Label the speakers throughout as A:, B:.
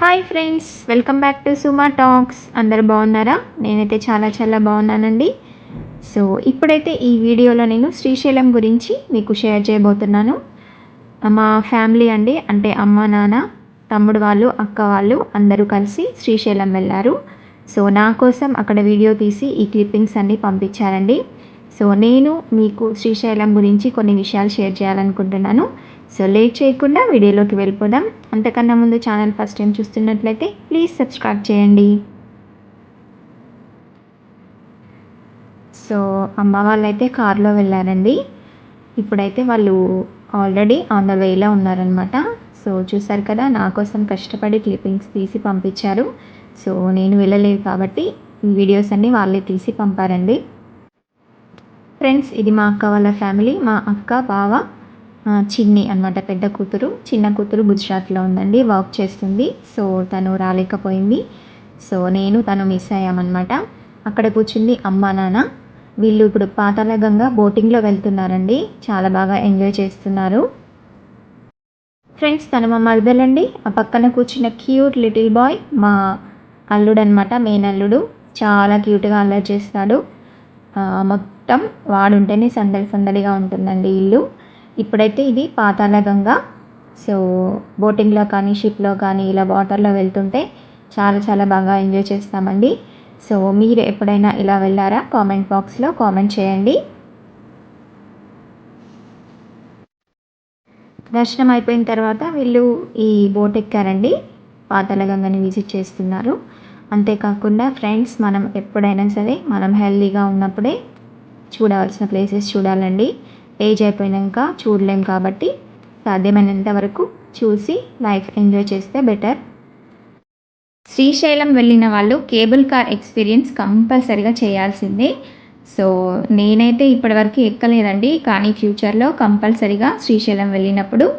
A: Hi friends welcome back to Suma talks. అందరు బాగున్నారా? నేనైతే చాలా చాలా బాగున్నానండి. సో ఇప్పుడైతే ఈ వీడియోలో నేను శ్రీశైలం గురించి మీకు షేర్ చేయబోతున్నాను. మా ఫ్యామిలీ అండి అంటే అమ్మ నాన్న తమ్ముడు వాళ్ళు అక్క వాళ్ళు అందరూ కలిసి శ్రీశైలం వెళ్ళారు. సో నా కోసం అక్కడ వీడియో తీసి ఈ క్లిప్పింగ్స్ అన్నీ పంపించారండి. సో నేను మీకు శ్రీశైలం గురించి కొన్ని విషయాలు షేర్ చేయాలనుకుంటున్నాను. సో లేట్ చేయకుండా వీడియోలోకి వెళ్ళిపోదాం. అంతకన్నా ముందు ఛానల్ ఫస్ట్ టైం చూస్తున్నట్లయితే ప్లీజ్ సబ్స్క్రైబ్ చేయండి. సో అమ్మ వాళ్ళైతే కారులో వెళ్ళారండి. ఇప్పుడైతే వాళ్ళు ఆల్రెడీ ఆన్ ద వేలో ఉన్నారనమాట సో చూసారు కదా నా కోసం కష్టపడి క్లిప్పింగ్స్ తీసి పంపించారు. సో నేను వెళ్ళలేదు కాబట్టి వీడియోస్ అన్నీ వాళ్ళే తీసి పంపారండి. ఫ్రెండ్స్ ఇది మా అక్క వాళ్ళ ఫ్యామిలీ మా అక్క బావ చిన్ని అనమాట పెద్ద కూతురు. చిన్న కూతురు గుజరాత్లో ఉందండి వర్క్ చేస్తుంది. సో తను రాలేకపోయింది. సో నేను తను మిస్ అయ్యామన్నమాట. అక్కడ కూర్చుంది అమ్మ నాన్న. వీళ్ళు ఇప్పుడు పాతాళ బోటింగ్లో వెళ్తున్నారండి. చాలా బాగా ఎంజాయ్ చేస్తున్నారు. ఫ్రెండ్స్ తను మా మరదలండి ఆ పక్కన కూర్చున్న క్యూట్ లిటిల్ బాయ్ మా అల్లుడు అనమాట మేనల్లుడు చాలా క్యూట్గా అల్లరి చేస్తాడు. మొత్తం వాడుంటేనే సందడి సందడిగా ఉంటుందండి ఇల్లు. ఇప్పుడైతే ఇది పాతాళ గంగ. సో బోటింగ్లో కానీ షిప్లో కానీ ఇలా వాటర్లో వెళ్తుంటే చాలా చాలా బాగా ఎంజాయ్ చేస్తామండి. సో మీరు ఎప్పుడైనా ఇలా వెళ్ళారా? కామెంట్ బాక్స్లో కామెంట్ చేయండి. దర్శనం అయిపోయిన తర్వాత వీళ్ళు ఈ బోట్ ఎక్కారండి. పాతాళ గంగని విజిట్ చేస్తున్నారు. అంతేకాకుండా ఫ్రెండ్స్ మనం ఎప్పుడైనా సరే మనం హెల్తీగా ఉన్నప్పుడే చూడవలసిన ప్లేసెస్ చూడాలండి. ఏజ్ అయిపోయినాక చూడలేం కాబట్టి సాధ్యమైనంత వరకు చూసి లైఫ్ ఎంజాయ్ చేస్తే బెటర్. శ్రీశైలం వెళ్ళిన వాళ్ళు కేబుల్ కార్ ఎక్స్పీరియన్స్ కంపల్సరిగా చేయాల్సిందే. సో నేనైతే ఇప్పటివరకు ఎక్కలేదండి కానీ ఫ్యూచర్లో కంపల్సరిగా శ్రీశైలం వెళ్ళినప్పుడు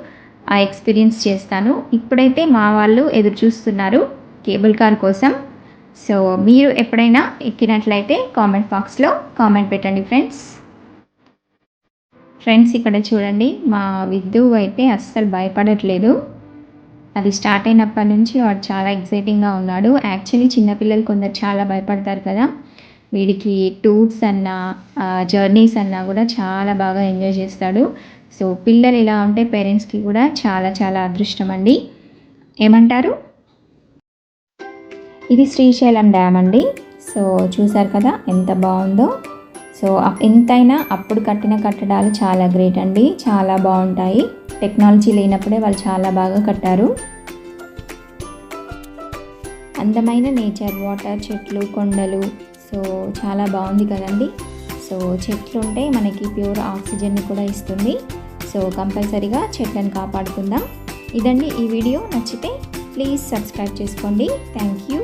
A: ఆ ఎక్స్పీరియన్స్ చేస్తాను. ఇప్పుడైతే మా వాళ్ళు ఎదురు చూస్తున్నారు కేబుల్ కార్ కోసం. సో మీరు ఎప్పుడైనా ఎక్కినట్లయితే కామెంట్ బాక్స్లో కామెంట్ పెట్టండి ఫ్రెండ్స్. ఫ్రెండ్స్ ఇక్కడ చూడండి మా విద్దు అయితే అస్సలు భయపడట్లేదు. అది స్టార్ట్ అయినప్పటి నుంచి వాడు చాలా ఎక్సైటింగ్గా ఉన్నాడు. యాక్చువల్లీ చిన్నపిల్లలు కొందరు చాలా భయపడతారు కదా. వీడికి టూర్స్ అన్నా జర్నీస్ అన్నా కూడా చాలా బాగా ఎంజాయ్ చేస్తాడు. సో పిల్లలు ఇలా ఉంటే పేరెంట్స్కి కూడా చాలా చాలా అదృష్టం అండి. ఏమంటారు? ఇది శ్రీశైలం డ్యామ్ అండి. సో చూసారు కదా ఎంత బాగుందో. సో ఎంతైనా అప్పుడు కట్టిన కట్టడాలు చాలా గ్రేట్ అండి. చాలా బాగుంటాయి. టెక్నాలజీ లేనప్పుడే వాళ్ళు చాలా బాగా కట్టారు. అందమైన నేచర్ వాటర్ చెట్లు కొండలు సో చాలా బాగుంది కదండి. సో చెట్లు ఉంటే మనకి ప్యూర్ ఆక్సిజన్ని కూడా ఇస్తుంది. సో కంపల్సరీగా చెట్లను కాపాడుకుందాం. ఇదండి ఈ వీడియో. నచ్చితే ప్లీజ్ సబ్స్క్రైబ్ చేసుకోండి. Thank you.